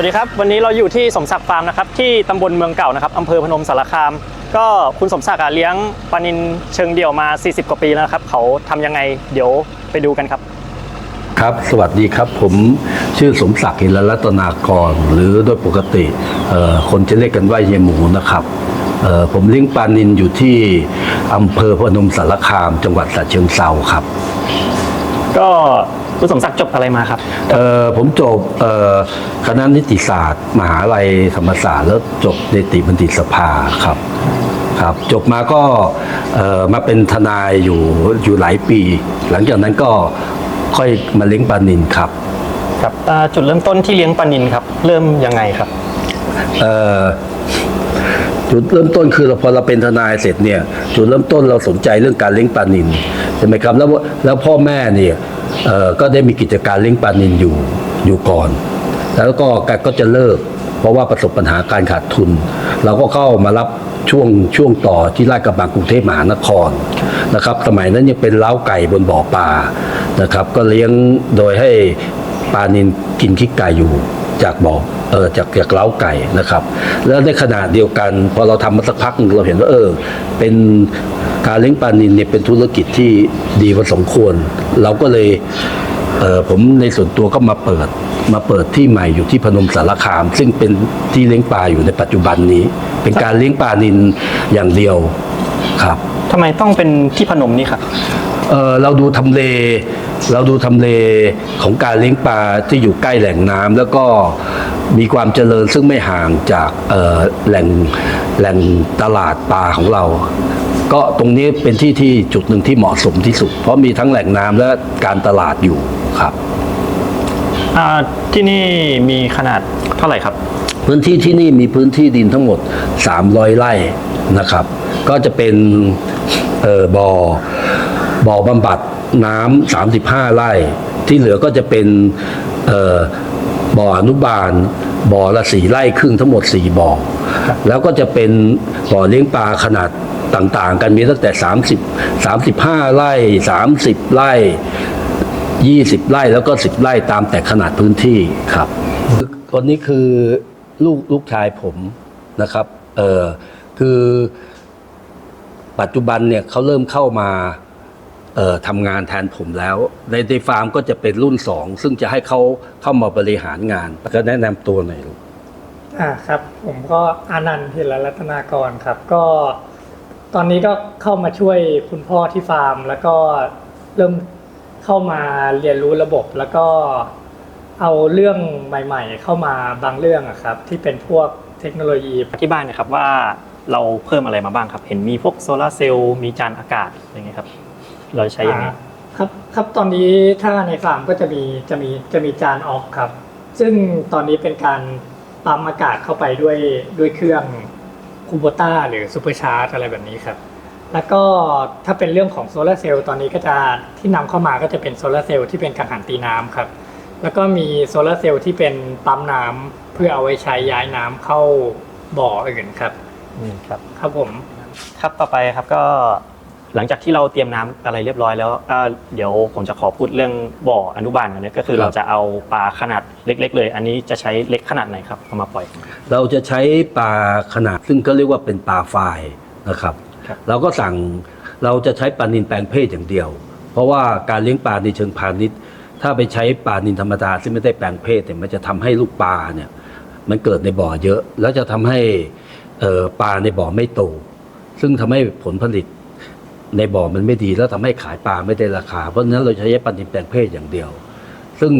วัสดีครับ วันนี้เราอยู่ที่สมศักดิ์ฟาร์มนะครับที่ตำบลเมืองเก่านะครับอำเภอพนมสารคาม ก็คุณสมศักดิ์อะเลี้ยงปลานินเชิงเดี่ยวมา 40 กว่าปีแล้วนะครับเขาทำยังไงเดี๋ยวไปดูกันครับ ครับ สวัสดีครับผมชื่อสมศักดิ์หินรัตนากร หรือโดยปกติเอ่อคนจะเรียกกันว่าเยหมูนะครับเอ่อผมเลี้ยงปลานินอยู่ที่อำเภอพนมสารคาม จังหวัดฉะเชิงเซาครับ ก็ คุณสมศักดิ์จบอะไรมาครับเอ่อผมจบเอ่อคณะนิติศาสตร์ มหาลัยธรรมศาสตร์ แล้วจบเนติบัณฑิตสภาครับครับจบมาก็เอ่อมาเป็นทนายอยู่อยู่หลายปี หลังจากนั้นก็ค่อยมาเลี้ยงปลานินครับครับอ่าจุดเริ่มต้นที่เลี้ยงปลานินครับ เริ่มยังไงครับเอ่อจุดเริ่มต้นคือเราพอเราเป็นทนายเสร็จเนี่ยจุดเริ่มต้นเราสนใจเรื่องการเลี้ยงปลานินใช่ไหมครับแล้วแล้วพ่อแม่เนี่ยเอ่อ ก็ได้มีกิจการเลี้ยงปลานินอยู่อยู่ก่อน แล้วก็แกก็จะเลิก เพราะว่าประสบปัญหาการขาดทุน เราก็เข้ามารับช่วงช่วงต่อที่ลาดกระบังกรุงเทพมหานครนะครับ สมัยนั้นยังเป็นเล้าไก่บนบ่อปลานะครับ ก็เลี้ยงโดยให้ปลานินกินขี้ไก่อยู่จากบ่อเออจากจากเล้าไก่นะครับ แล้วในขณะเดียวกัน พอเราทำมาสักพักเราเห็นว่าเออ เป็น การเลี้ยงปลานินเนี่ยเป็นธุรกิจที่ดีพอสมควร เราก็เลยเอ่อผมในส่วนตัวก็มาเปิดมาเปิดที่ใหม่อยู่ที่พนมสารคาม ซึ่งเป็นที่เลี้ยงปลาอยู่ในปัจจุบันนี้ เป็นการเลี้ยงปลานินอย่างเดียวครับทำไมต้องเป็นที่พนมนี่ครับเอ่อเราดูทำเล เราดูทำเลของการเลี้ยงปลาที่อยู่ใกล้แหล่งน้ำแล้วก็มีความเจริญซึ่งไม่ห่างจากเอ่อแหล่งแหล่งตลาดปลาของเรา ก็ตรงนี้เป็นที่ที่จุดหนึ่งที่เหมาะสมที่สุด เพราะมีทั้งแหล่งน้ำและการตลาดอยู่ครับ อ่าที่นี่มีขนาดเท่าไหร่ครับ พื้นที่ที่นี่มีพื้นที่ดินทั้งหมด 300 ไร่นะครับ ก็จะเป็นเอ่อบ่อบ่อบำบัดน้ำ35 ไร่ ที่เหลือก็จะเป็นเอ่อบ่ออนุบาล บ่อละสี่ไร่ครึ่งทั้งหมด 4บ่อแล้วก็จะเป็นบ่อเลี้ยงปลาขนาด ต่างๆ กันมีตั้งแต่ 30 35 ไร่ 30 ไร่ 20 ไร่แล้วก็ 10 ไร่ตามแต่ขนาดพื้นที่ครับคนนี้คือลูกลูกชายผมนะครับเออคือปัจจุบันเนี่ยเขาเริ่มเข้ามาเอ่อทำงานแทนผมแล้ว ในในฟาร์มก็จะเป็นรุ่นสองซึ่งจะให้เขาเข้ามาบริหารงาน ก็แนะนำตัวหน่อยลูกอ่าครับ ผมก็อานันต์เทรรัตนากรครับ ก็ ตอนนี้ก็เข้ามาช่วยคุณพ่อที่ฟาร์ม แล้วก็เริ่มเข้ามาเรียนรู้ระบบ แล้วก็เอาเรื่องใหม่ ๆ เข้ามาบางเรื่องอะครับ ที่เป็นพวกเทคโนโลยีอธิบายหนะครับว่าเราเพิ่มอะไรมาบ้างครับ เห็นมีพวกโซลาร์เซลล์มีจานอากาศอย่างเงี้ยครับ เราใช้ยังไงอ่าครับครับตอนนี้ถ้าในฟาร์มก็จะมีจะมีจะมีจานออกครับ ซึ่งตอนนี้เป็นการปั๊มอากาศเข้าไปด้วยด้วยเครื่อง คูโบต้าหรือซูเปอร์ชาร์จอะไรแบบนี้ครับ แล้วก็ถ้าเป็นเรื่องของโซลาร์เซลล์ตอนนี้ก็จะที่นำเข้ามาก็จะเป็นโซลาร์เซลล์ที่เป็นกังหันตีน้ำครับ แล้วก็มีโซลาร์เซลล์ที่เป็นปั๊มน้ำเพื่อเอาไว้ใช้ย้ายน้ำเข้าบ่ออื่นครับ อืมครับ ครับผม ครับต่อไปครับก็ หลังจากที่เราเตรียมน้ำอะไรเรียบร้อยแล้วอ่าเดี๋ยวผมจะขอพูดเรื่องบ่ออนุบาลกันนะก็คือครับ เราจะเอาปลาขนาดเล็ก ๆ เลย อันนี้จะใช้เล็กขนาดไหนครับเอามาปล่อย เราจะใช้ปลาขนาดซึ่งก็เรียกว่าเป็นปลาไฟล์นะครับ ครับ เราก็สั่งเราจะใช้ปลานินแปลงเพศอย่างเดียว เพราะว่าการเลี้ยงปลาในเชิงพาณิชย์ ถ้าไปใช้ปลานินธรรมดาซึ่งไม่ได้แปลงเพศเนี่ยมันจะทำให้ลูกปลาเนี่ยมันเกิดในบ่อเยอะ แล้วจะทำให้เอ่อปลาในบ่อไม่โต ซึ่งทำให้ผลผลิต ในบ่อมันไม่ดีแล้วทำให้ขายปลาไม่ได้ราคา เพราะฉะนั้นเราใช้ปลานินแปลงเพศอย่างเดียว ซึ่ง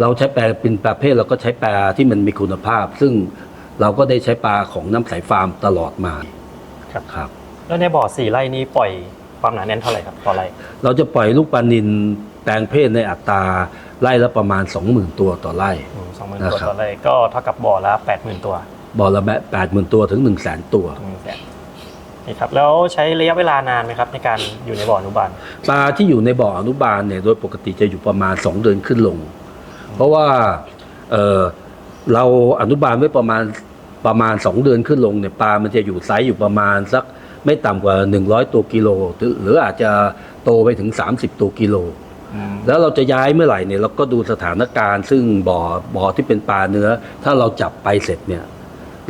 เราใช้ปลาเป็นปลาเพศเราก็ใช้ปลาที่มันมีคุณภาพ ซึ่งเราก็ได้ใช้ปลาของน้ำใสฟาร์มตลอดมาครับครับ แล้วในบ่อสี่ไร่นี้ปล่อยความหนาแน่นเท่าไหร่ครับต่อไร่เราจะปล่อยลูกปลานินแปลงเพศในอัตราไร่ละประมาณ 20,000 ตัวต่อไร่สองหมื่นนะตัวครับต่อไร่ก็เท่ากับบ่อละแปดหมื่นตัวบ่อละแปดหมื่นตัวถึง1 0 0 0 0แสนตัวหนึ่งแสน นี่ครับแล้วใช้ระยะเวลานานไหมครับในการอยู่ในบ่ออนุบาล ปลาที่อยู่ในบ่ออนุบาลเนี่ยโดยปกติจะอยู่ประมาณ 2 เดือนขึ้นลง เพราะว่าเอ่อเราอนุบาลไว้ประมาณประมาณ 2 เดือนขึ้นลงเนี่ยปลามันจะอยู่ไซส์อยู่ประมาณสักไม่ต่ำกว่า 100 ตัวกิโลหรือหรืออาจจะโตไปถึง 30 ตัวกิโลอืมแล้วเราจะย้ายเมื่อไหร่เนี่ยเราก็ดูสถานการณ์ซึ่งบ่อบ่อที่เป็นปลาเนื้อ ถ้าเราจับไปเสร็จเนี่ย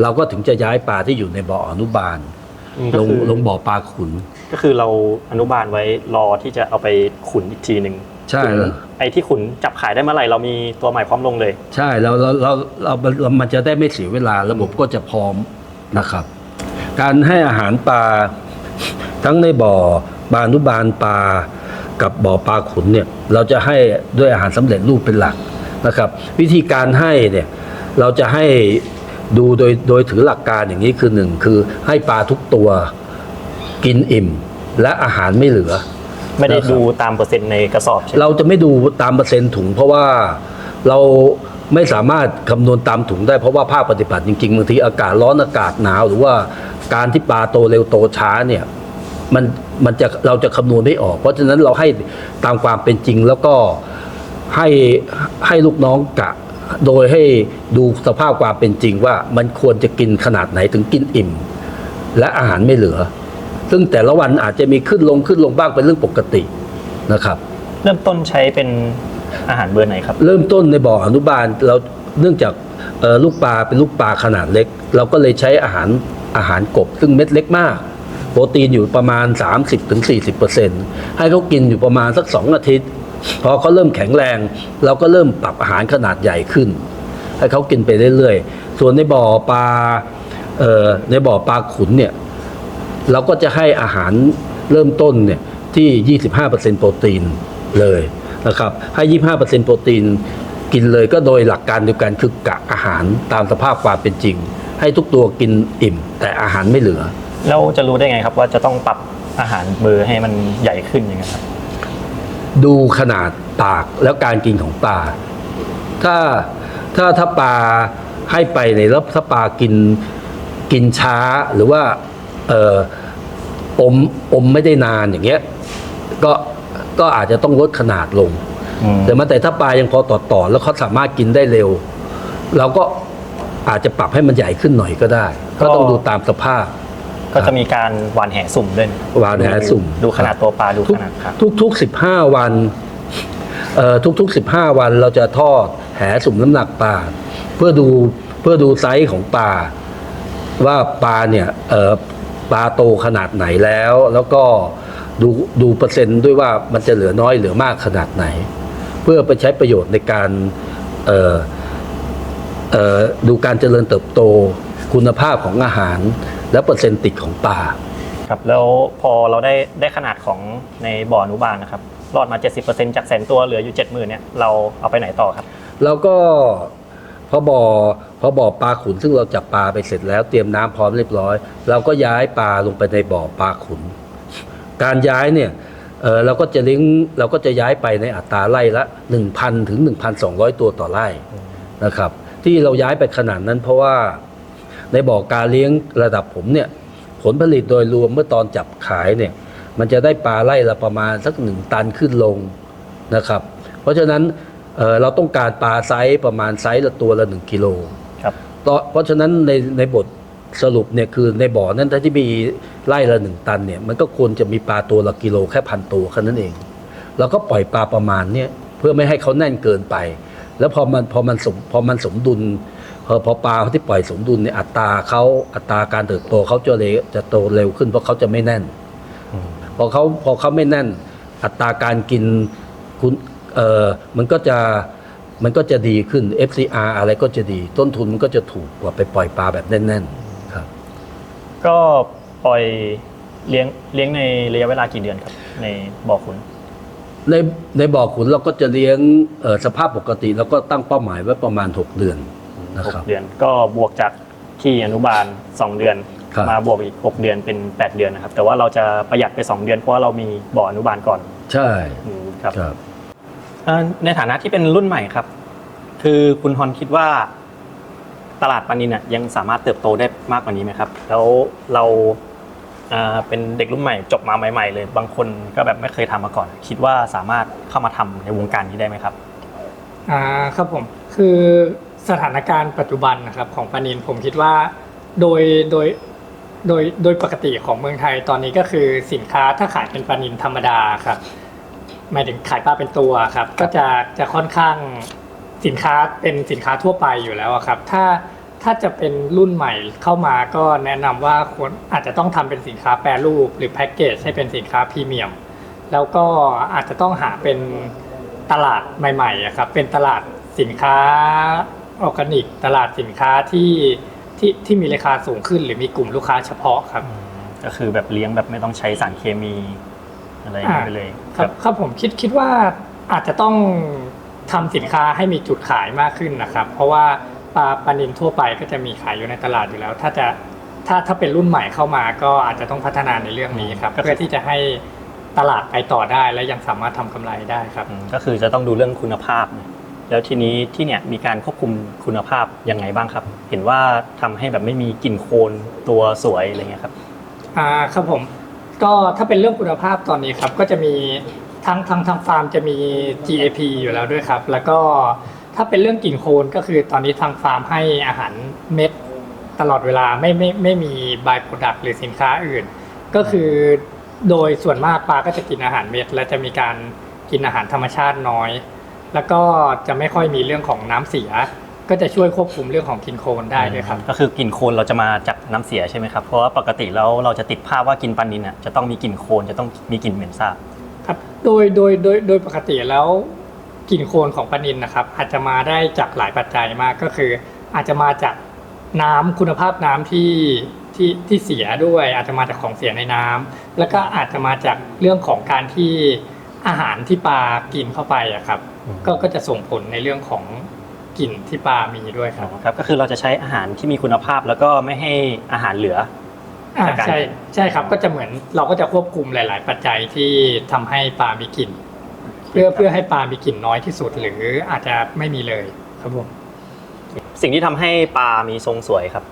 เราก็ถึงจะย้ายปลาที่อยู่ในบ่ออนุบาล ก็ลงคือ ลงบ่อปลาขุน ก็คือเราอนุบาลไว้รอที่จะเอาไปขุนอีกทีหนึ่งใช่ถึงแล้วไอ้ที่ขุนจับขายได้เมื่อไหร่เรามีตัวใหม่พร้อมลงเลย ใช่แล้วเราเราเราเรามันจะได้ไม่เสียเวลาระบบก็จะพร้อมนะครับ การให้อาหารปลา ทั้งในบ่อบานุบาลปลากับบ่อปลาขุนเนี่ย เราจะให้ด้วยอาหารสำเร็จรูปเป็นหลักนะครับ วิธีการให้เนี่ย เราจะให้ ดูโดยโดยถือหลักการอย่างนี้คือหนึ่งคือให้ปลาทุกตัวกินอิ่ม และอาหารไม่เหลือ ไม่ได้นะครับดูตามเปอร์เซ็นต์ในกระสอบใช่ไหมเราจะไม่ดูตามเปอร์เซ็นต์ถุง เพราะว่าเราไม่สามารถคำนวณตามถุงได้เพราะว่าภาคปฏิบัติจริงๆบางทีอากาศร้อนอากาศหนาว หรือว่าการที่ปลาโตเร็วโตช้าเนี่ยมันมันจะเราจะคำนวณไม่ออก เพราะฉะนั้นเราให้ตามความเป็นจริงแล้วก็ให้ให้ลูกน้องกะ โดยให้ดูสภาพความเป็นจริงว่ามันควรจะกินขนาดไหนถึงกินอิ่ม และอาหารไม่เหลือ ซึ่งแต่ละวันอาจจะมีขึ้นลงขึ้นลงบ้างเป็นเรื่องปกตินะครับ เริ่มต้นใช้เป็นอาหารเบอร์ไหนครับ เริ่มต้นในบ่ออนุบาลเราเนื่องจากเอ่อลูกปลาเป็นลูกปลาขนาดเล็ก เราก็เลยใช้อาหารอาหารกบซึ่งเม็ดเล็กมาก โปรตีนอยู่ประมาณ 30-40%ให้เขากินอยู่ประมาณสัก 2 อาทิตย์ พอเขาเริ่มแข็งแรง เราก็เริ่มปรับอาหารขนาดใหญ่ขึ้น ให้เขากินไปเรื่อยๆ ส่วนในบ่อปลาในบ่อปลาขุนเนี่ยเราก็จะให้อาหารเริ่มต้นเนี่ยที่ 25%โปรตีนเลยนะครับให้ 25%โปรตีนกินเลยก็โดยหลักการเดียวกันคือกะอาหารตามสภาพความเป็นจริง ให้ทุกตัวกินอิ่ม แต่อาหารไม่เหลือ แล้วจะรู้ได้ไงครับว่าจะต้องปรับอาหารเบอร์ให้มันใหญ่ขึ้นยังไงครับ ดูขนาดปากแล้วการกินของปลาถ้าถ้าถ้าปลาให้ไปในแล้วถ้าปลากินกินช้าหรือว่าเอ่ออมอมไม่ได้นานอย่างเงี้ยก็ก็อาจจะต้องลดขนาดลงอืมแต่มาแต่ถ้าปลายังพอต่อต่อแล้วเขาสามารถกินได้เร็ว เราก็อาจจะปรับให้มันใหญ่ขึ้นหน่อยก็ได้ ก็ต้องดูตามสภาพ ก็จะมีการหวานแหสุ่มด้วยนะหวานแหสุ่ม ดูขนาดตัวปลาดูทุกขนาดครับทุกทุกสิบห้าวันเอ่อทุกทุกสิบห้าวันเราจะทอดแหสุ่มน้ำหนักปลาเพื่อดูเพื่อดูไซส์ของปลาว่าปลาเนี่ยเอ่อปลาโตขนาดไหนแล้ว แล้วก็ดูดูเปอร์เซ็นต์ด้วยว่ามันจะเหลือน้อยเหลือมากขนาดไหน เพื่อไปใช้ประโยชน์ในการเอ่อเอ่อดูการเจริญเติบโตคุณภาพของอาหาร และเปอร์เซ็นต์ติดของปลาครับแล้วพอเราได้ได้ขนาดของในบ่ออนุบาลนะครับรอดมา 70%จากแสนตัวเหลืออยู่ 70,000เนี่ยเราเอาไปไหนต่อครับแล้วก็พอบ่อพอบ่อปลาขุนซึ่งเราจับปลาไปเสร็จแล้วเตรียมน้ำพร้อมเรียบร้อย เราก็ย้ายปลาลงไปในบ่อปลาขุน การย้ายเนี่ยเออเราก็จะเลี้ยงเราก็จะย้ายไปในอัตราไร่ละ 1,000 ถึง 1,200 ตัวต่อไร่นะครับ ที่เราย้ายไปขนาดนั้นเพราะว่า ในบ่อการเลี้ยงระดับผมเนี่ยผลผลิตโดยรวมเมื่อตอนจับขายเนี่ยมันจะได้ปลาไร่ละประมาณสักหนึ่งตันขึ้นลงนะครับ เพราะฉะนั้นเอ่อเราต้องการปลาไซส์ประมาณไซส์ละตัวละหนึ่งกิโลครับต่อเพราะฉะนั้นในในบทสรุปเนี่ยคือในบ่อนั้นถ้าที่มีไร่ละหนึ่งตันเนี่ยมันก็ควรจะมีปลาตัวละกิโลแค่พันตัวแค่นั้นเองเราก็ปล่อยปลาประมาณเนี่ยเพื่อไม่ให้เขาแน่นเกินไป แล้วพอมันพอมันสมพอมันสมดุล พอพอปลาที่ปล่อยสมดุลเนี่ยอัตราเขาอัตราการเติบโตเขาจะเร็วจะโตเร็วขึ้นเพราะเขาจะไม่แน่นพอเขาพอเขาไม่แน่น อัตราการกินคุณเออมันก็จะมันก็จะดีขึ้น FCR อะไรก็จะดี ต้นทุนมันก็จะถูกกว่าไปปล่อยปลาแบบแน่นๆครับ ก็ปล่อยเลี้ยงเลี้ยงในระยะเวลากี่เดือนครับ ในบ่อขุนในในบ่อขุนเราก็จะเลี้ยงเอ่อสภาพปกติ แล้วก็ตั้งเป้าหมายไว้ประมาณ 6 เดือน นะหกครับเดือน ก็บวกจากที่อนุบาล 2 เดือน ครับ มาบวกอีก 6 เดือนเป็น 8 เดือนนะครับ แต่ว่าเราจะประหยัดไป 2 เดือนเพราะว่าเรามีบ่ออนุบาลก่อนใช่อืมครับ ครับ เอ่อในฐานะที่เป็นรุ่นใหม่ครับ คือคุณฮอนคิดว่า ตลาดปลานินน่ะยังสามารถเติบโตได้มากกว่านี้ไหมครับ แล้วเราอ่าเป็นเด็กรุ่นใหม่จบมาใหม่ ๆ เลย บางคนก็แบบไม่เคยทำมาก่อน คิดว่าสามารถเข้ามาทำในวงการนี้ได้ไหมครับ อ่าครับผมคือ สถานการณ์ปัจจุบันนะครับของปานินผมคิดว่าโดยโดยโดยโดยปกติของเมืองไทยตอนนี้ก็คือสินค้าถ้าขายเป็นปลานินธรรมดาครับหมายถึงขายปลาเป็นตัวครับ ก็จะจะค่อนข้างสินค้าเป็นสินค้าทั่วไปอยู่แล้วครับ ถ้าถ้าจะเป็นรุ่นใหม่เข้ามาก็แนะนำว่าควรอาจจะต้องทำเป็นสินค้าแปรรูป หรือแพ็กเกจให้เป็นสินค้าพรีเมียม แล้วก็อาจจะต้องหาเป็นตลาดใหม่ๆครับเป็นตลาดสินค้า ออร์แกนิก ตลาดสินค้าที่ที่ที่มีราคาสูงขึ้น หรือมีกลุ่มลูกค้าเฉพาะครับ ก็คือแบบเลี้ยงแบบไม่ต้องใช้สารเคมีอะไรอย่างเงี้ยไปเลยครับครับผมคิดคิดว่าอาจจะต้องทำสินค้าให้มีจุดขายมากขึ้นนะครับ เพราะว่าปลาปลานินทั่วไปก็จะมีขายอยู่ในตลาดอยู่แล้ว ถ้าจะถ้าถ้าเป็นรุ่นใหม่เข้ามาก็อาจจะต้องพัฒนาในเรื่องนี้ครับก็คือเพื่อที่จะให้ตลาดไปต่อได้และยังสามารถทำกำไรได้ครับอืมก็คือจะต้องดูเรื่องคุณภาพ แล้วทีนี้ที่เนี่ยมีการควบคุมคุณภาพยังไงบ้างครับ เห็นว่าทำให้แบบไม่มีกลิ่นโคลนตัวสวยอะไรเงี้ยครับอ่าครับผมก็ถ้าเป็นเรื่องคุณภาพตอนนี้ครับก็จะมีทางทางทางฟาร์มจะมี GAP อยู่แล้วด้วยครับ แล้วก็ถ้าเป็นเรื่องกลิ่นโคลนก็คือตอนนี้ทางฟาร์มให้อาหารเม็ดตลอดเวลาไม่ไม่ไม่มีบายโปรดักต์หรือสินค้าอื่น ก็คือโดยส่วนมากปลาก็จะกินอาหารเม็ด และจะมีการกินอาหารธรรมชาติน้อย แล้วก็จะไม่ค่อยมีเรื่องของน้ำเสีย ก็จะช่วยควบคุมเรื่องของกลิ่นโคลนได้ด้วยครับ ก็คือกลิ่นโคลนเราจะมาจากน้ำเสียใช่ไหมครับ เพราะว่าปกติแล้วเราจะติดภาพว่ากินปลานินอะจะต้องมีกลิ่นโคลนจะต้องมีกลิ่นเหม็นสาบ ครับโดยโดยโดยโดยปกติแล้วกลิ่นโคลนของปลานินนะครับ อาจจะมาได้จากหลายปัจจัยมากก็คือ อาจจะมาจากน้ำคุณภาพน้ำที่ที่ที่เสียด้วย อาจจะมาจากของเสียในน้ำแล้วก็อาจจะมาจากเรื่องของการที่อาหารที่ปลากินเข้าไปอะครับอืม ก็ก็จะส่งผลในเรื่องของกลิ่นที่ปลามีด้วยครับครับ ก็คือเราจะใช้อาหารที่มีคุณภาพแล้วก็ไม่ให้อาหารเหลืออ่าจากการใช่ใช่ครับก็จะเหมือนเราก็จะควบคุมหลาย ๆ ปัจจัยที่ทำให้ปลามีกลิ่น เพื่อเพื่อให้ปลามีกลิ่นน้อยที่สุด หรืออาจจะไม่มีเลยครับผมสิ่งที่ทำให้ปลามีทรงสวยครับ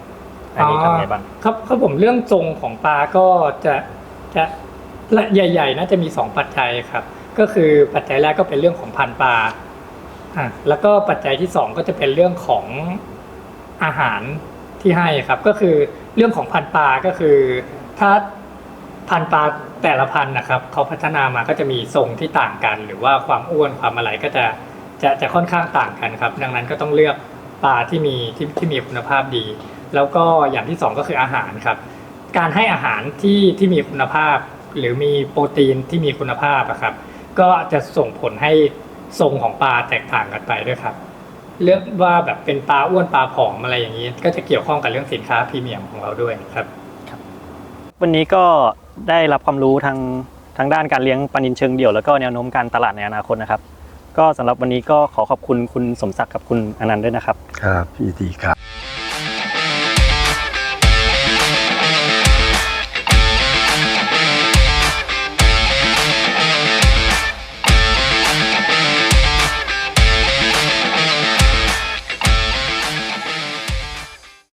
อันนี้ทำไงบ้างครับครับผมเรื่องทรงของปลาก็จะจะใหญ่ ๆน่าจะมี2ปัจจัยครับ ก็คือปัจจัยแรกก็เป็นเรื่องของพันธุ์ปลาอะแล้วก็ปัจจัยที่2ก็จะเป็นเรื่องของอาหารที่ให้ครับ ก็คือเรื่องของพันธุ์ปลาก็คือ ถ้าพันธุ์ปลาแต่ละพันธุ์นะครับเขาพัฒนามาก็จะมีทรงที่ต่างกัน หรือว่าความอ้วนความอะไรก็จะจะจะค่อนข้างต่างกันครับ ดังนั้นก็ต้องเลือกปลาที่มีที่ที่มีคุณภาพดี แล้วก็อย่างที่สองก็คืออาหารครับ การให้อาหารที่ที่มีคุณภาพ หรือมีโปรตีนที่มีคุณภาพอะครับ ก็จะส่งผลให้ทรงของปลาแตกต่างกันไปด้วยครับ เรื่องว่าแบบเป็นปลาอ้วนปลาผอมอะไรอย่างนี้ ก็จะเกี่ยวข้องกับเรื่องสินค้าพรีเมียมของเราด้วยครับ วันนี้ก็ได้รับความรู้ทางทางด้านการเลี้ยงปลานินเชิงเดี่ยวแล้วก็แนวโน้มการตลาดในอนาคตนะครับ ก็สำหรับวันนี้ก็ขอขอบคุณคุณสมศักดิ์กับคุณอนันต์ด้วยนะครับ ครับยินดีครับ